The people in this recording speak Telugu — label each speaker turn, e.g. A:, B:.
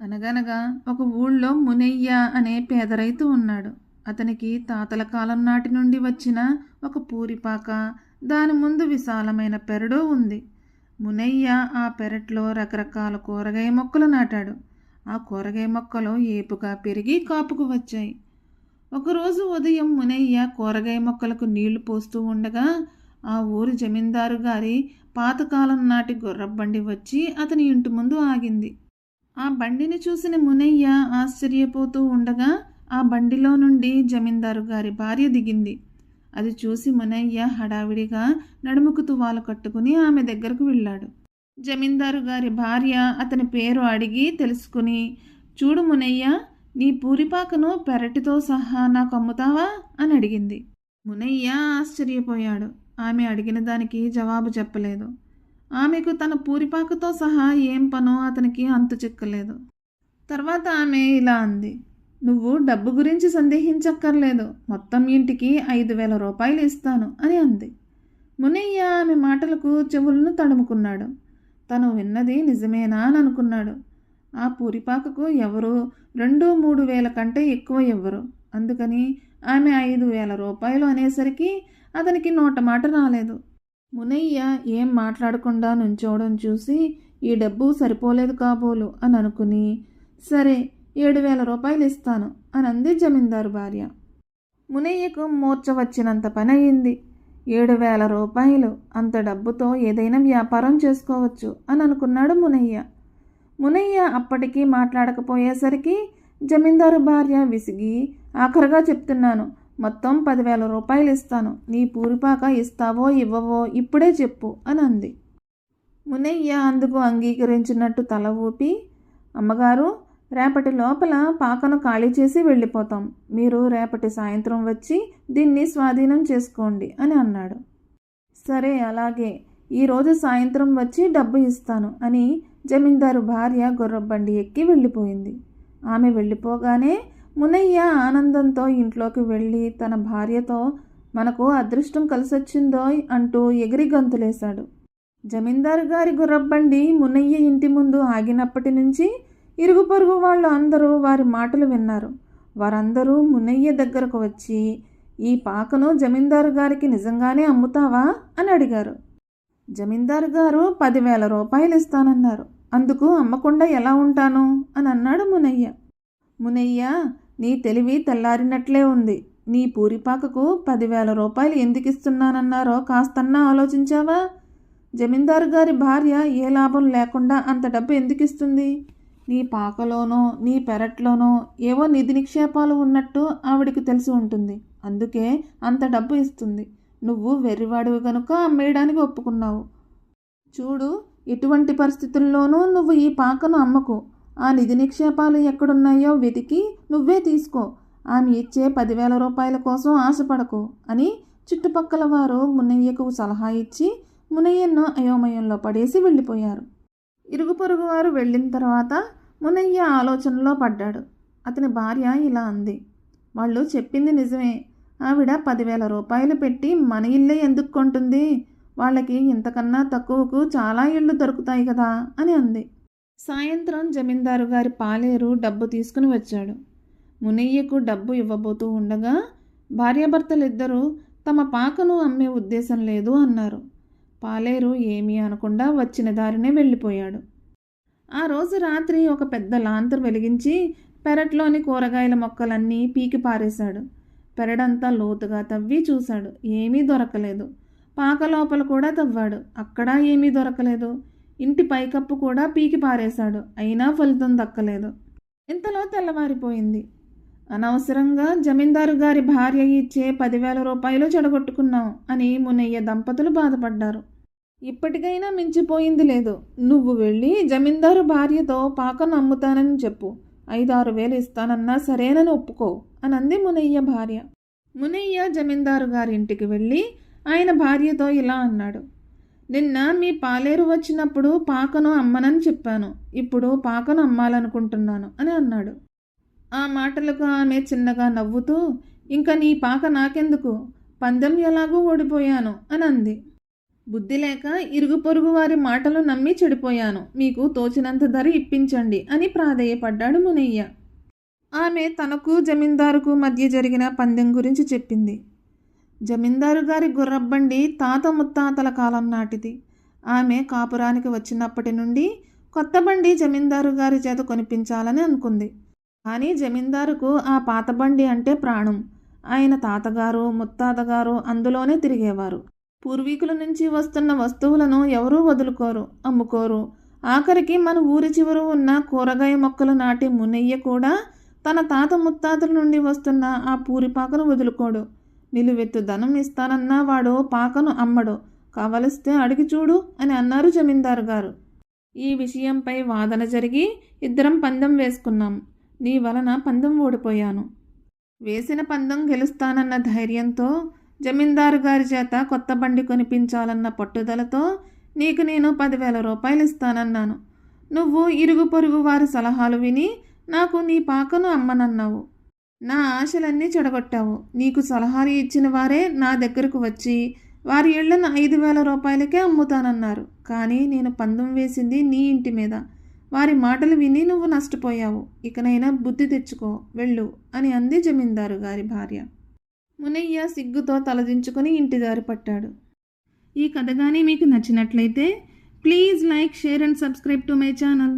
A: అనగనగా ఒక ఊళ్ళో మునయ్య అనే పేద రైతు ఉన్నాడు. అతనికి తాతల కాలం నాటి నుండి వచ్చిన ఒక పూరిపాక దాని ముందు విశాలమైన పెరడు ఉంది. మునయ్య ఆ పెరట్లో రకరకాల కూరగాయ మొక్కలు నాటాడు. ఆ కూరగాయ మొక్కలు ఏపుగా పెరిగి కాపుకు వచ్చాయి. ఒకరోజు ఉదయం మునయ్య కూరగాయ మొక్కలకు నీళ్ళు పోస్తూ ఉండగా ఆ ఊరు జమీందారు గారి పాతకాలం నాటి గుర్రబండి వచ్చి అతని ఇంటి ముందు ఆగింది. ఆ బండిని చూసిన మునయ్య ఆశ్చర్యపోతూ ఉండగా ఆ బండిలో నుండి జమీందారు గారి భార్య దిగింది. అది చూసి మునయ్య హడావిడిగా నడుముకు తువాలు కట్టుకుని ఆమె దగ్గరకు వెళ్ళాడు. జమీందారు గారి భార్య అతని పేరు అడిగి తెలుసుకుని చూడు మునయ్య నీ పూరిపాకను పెరటితో సహా నాకు అమ్ముతావా? అని అడిగింది. మునయ్య ఆశ్చర్యపోయాడు. ఆమె అడిగిన దానికి జవాబు చెప్పలేదు. ఆమెకు తన పూరిపాకతో సహా ఏం పనో అతనికి అంతు చిక్కలేదు. తర్వాత ఆమె ఇలా అంది నువ్వు డబ్బు గురించి సందేహించక్కర్లేదు. మొత్తం ఇంటికి ఐదు వేల రూపాయలు ఇస్తాను అని అంది. మునయ్య ఆమె మాటలకు చెవులను తడుముకున్నాడు. తను విన్నది నిజమేనా అని అనుకున్నాడు. ఆ పూరిపాకకు ఎవరు? రెండు మూడు వేల కంటే ఎక్కువ ఇవ్వరు అందుకని ఆమె ఐదు వేల రూపాయలు అనేసరికి అతనికి నోట మాట రాలేదు. మునయ్య ఏం మాట్లాడకుండా నుంచోవడం చూసి ఈ డబ్బు సరిపోలేదు కాబోలు అని అనుకుని సరే ఏడు వేల రూపాయలు ఇస్తాను అని అంది జమీందారు భార్య. మునయ్యకు మూర్చ వచ్చినంత పని అయింది ఏడు వేల రూపాయలు అంత డబ్బుతో ఏదైనా వ్యాపారం చేసుకోవచ్చు అని అనుకున్నాడు మునయ్య. మునయ్య అప్పటికీ మాట్లాడకపోయేసరికి జమీందారు భార్య విసిగి ఆఖరుగా చెప్తున్నాను మొత్తం పదివేల రూపాయలు ఇస్తాను. నీ పూరిపాక ఇస్తావో ఇవ్వవో ఇప్పుడే చెప్పు అని అంది మునయ్య అందుకు అంగీకరించినట్టు తల ఊపి అమ్మగారు రేపటి లోపల పాకను ఖాళీ చేసి వెళ్ళిపోతాం. మీరు రేపటి సాయంత్రం వచ్చి దీన్ని స్వాధీనం చేసుకోండి అని అన్నాడు. సరే అలాగే. ఈరోజు సాయంత్రం వచ్చి డబ్బు ఇస్తాను అని జమీందారు భార్య గుర్రబండి ఎక్కి వెళ్ళిపోయింది. ఆమె వెళ్ళిపోగానే మునయ్య ఆనందంతో ఇంట్లోకి వెళ్ళి తన భార్యతో మనకు అదృష్టం కలిసొచ్చిందో అంటూ ఎగిరి గంతులేశాడు. జమీందారు గారి గుర్రబ్బండి మునయ్య ఇంటి ముందు ఆగినప్పటి నుంచి ఇరుగు పొరుగు వాళ్ళు అందరూ వారి మాటలు విన్నారు. వారందరూ మునయ్య దగ్గరకు వచ్చి ఈ పాకను జమీందారు గారికి నిజంగానే అమ్ముతావా? అని అడిగారు. జమీందారు గారు పదివేల రూపాయలు ఇస్తానన్నారు అందుకు అమ్మకుండా ఎలా ఉంటాను? అని అన్నాడు మునయ్య. మునయ్య నీ తెలివి తెల్లారినట్లే ఉంది. నీ పూరిపాకకు పదివేల రూపాయలు ఎందుకు ఇస్తున్నానన్నారో కాస్తన్నా ఆలోచించావా? జమీందారు గారి భార్య ఏ లాభం లేకుండా అంత డబ్బు ఎందుకు ఇస్తుంది నీ పాకలోనో నీ పెరట్లోనో ఏవో నిధి నిక్షేపాలు ఉన్నట్టు ఆవిడికి తెలిసి ఉంటుంది. అందుకే అంత డబ్బు ఇస్తుంది. నువ్వు వెర్రివాడివి కనుక అమ్మేయడానికి ఒప్పుకున్నావు. చూడు ఎటువంటి పరిస్థితుల్లోనూ నువ్వు ఈ పాకను అమ్మకు. ఆ నిధి నిక్షేపాలు ఎక్కడున్నాయో వెతికి నువ్వే తీసుకో. ఆమె ఇచ్చే పదివేల రూపాయల కోసం ఆశపడకు అని చుట్టుపక్కల వారు మునయ్యకు సలహా ఇచ్చి మునయ్యను అయోమయంలో పడేసి వెళ్ళిపోయారు. ఇరుగు పొరుగు వారు వెళ్ళిన తర్వాత మునయ్య ఆలోచనలో పడ్డాడు. అతని భార్య ఇలా అంది. వాళ్ళు చెప్పింది నిజమే. ఆవిడ పదివేల రూపాయలు పెట్టి మన ఇల్లే ఎందుకు కొంటుంది? వాళ్ళకి ఇంతకన్నా తక్కువకు చాలా ఇళ్ళు దొరుకుతాయి కదా అని అంది. సాయంత్రం జమీందారు గారి పాలేరు డబ్బు తీసుకుని వచ్చాడు. మునయ్యకు డబ్బు ఇవ్వబోతూ ఉండగా భార్యాభర్తలిద్దరూ తమ పాకను అమ్మే ఉద్దేశం లేదు అన్నారు. పాలేరు ఏమీ అనకుండా వచ్చిన దారినే వెళ్ళిపోయాడు. ఆ రోజు రాత్రి ఒక పెద్ద లాంతర్ వెలిగించి పెరట్లోని కూరగాయల మొక్కలన్నీ పీకి పారేశాడు. పెరడంతా లోతుగా తవ్వి చూశాడు. ఏమీ దొరకలేదు. పాక లోపల కూడా తవ్వాడు. అక్కడ ఏమీ దొరకలేదు. ఇంటి పైకప్పు కూడా పీకి పారేశాడు. అయినా ఫలితం దక్కలేదు. ఇంతలో తెల్లవారిపోయింది. అనవసరంగా జమీందారు గారి భార్య ఇచ్చే పదివేల రూపాయలు చెడగొట్టుకున్నాం అని మునయ్య దంపతులు బాధపడ్డారు. ఇప్పటికైనా మించిపోయింది లేదు. నువ్వు వెళ్ళి జమీందారు భార్యతో పాకను అమ్ముతానని చెప్పు. ఐదారు వేలు ఇస్తానన్నా సరేనని ఒప్పుకో అనంది మునయ్య భార్య. మునయ్య జమీందారు గారి ఇంటికి వెళ్ళి ఆయన భార్యతో ఇలా అన్నాడు. నిన్న మీ పాలేరు వచ్చినప్పుడు పాకను అమ్మనని చెప్పాను. ఇప్పుడు పాకను అమ్మాలనుకుంటున్నాను అని అన్నాడు. ఆ మాటలకు ఆమె చిన్నగా నవ్వుతూ ఇంకా నీ పాక నాకెందుకు? పందెం ఎలాగూ ఓడిపోయాను అని అంది. బుద్ధి లేక ఇరుగు పొరుగు వారి మాటలు నమ్మి చెడిపోయాను. మీకు తోచినంత ధర ఇప్పించండి అని ప్రాధేయపడ్డాడు మునయ్య. ఆమె తనకు జమీందారుకు మధ్య జరిగిన పందెం గురించి చెప్పింది. జమీందారు గారి గుర్రబ్బండి తాత ముత్తాతల కాలం నాటిది. ఆమె కాపురానికి వచ్చినప్పటి నుండి కొత్త బండి జమీందారు గారి చేత కొనిపించాలని అనుకుంది. కానీ జమీందారుకు ఆ పాత బండి అంటే ప్రాణం. ఆయన తాతగారు ముత్తాతగారు అందులోనే తిరిగేవారు. పూర్వీకుల నుంచి వస్తున్న వస్తువులను ఎవరూ వదులుకోరు అమ్ముకోరు. ఆఖరికి మన ఊరి చివర ఉన్న కూరగాయ మొక్కలు నాటి మునయ్య కూడా తన తాత ముత్తాతల నుండి వస్తున్న ఆ పూరిపాకను వదులుకోడు. నిలువెత్తు ధనం ఇస్తానన్నా వాడు పాకను అమ్మడు. కావలిస్తే అడిగి చూడు అని అన్నారు జమీందారు గారు. ఈ విషయంపై వాదన జరిగి ఇద్దరం పందెం వేసుకున్నాం. నీ వలన పందెం ఓడిపోయాను వేసిన పందెం గెలుస్తానన్న ధైర్యంతో జమీందారు గారి చేత కొత్త బండి కొనిపించాలన్న పట్టుదలతో నీకు నేను పదివేల రూపాయలు ఇస్తానన్నాను. నువ్వు ఇరుగు పొరుగు వారి సలహాలు విని నాకు నీ పాకను అమ్మనన్నావు. నా ఆశలన్నీ చెడగొట్టావు. నీకు సలహాలు ఇచ్చిన వారే నా దగ్గరకు వచ్చి వారి ఇళ్ళను ఐదు వేల రూపాయలకే అమ్ముతానన్నారు. కానీ నేను పందెం వేసింది నీ ఇంటి మీద. వారి మాటలు విని నువ్వు నష్టపోయావు. ఇకనైనా బుద్ధి తెచ్చుకో వెళ్ళు అని అంది జమీందారు గారి భార్య. మునయ్య సిగ్గుతో తలదించుకొని ఇంటి దారి పట్టాడు. ఈ కథ కానీ మీకు నచ్చినట్లయితే please like share and subscribe to my channel.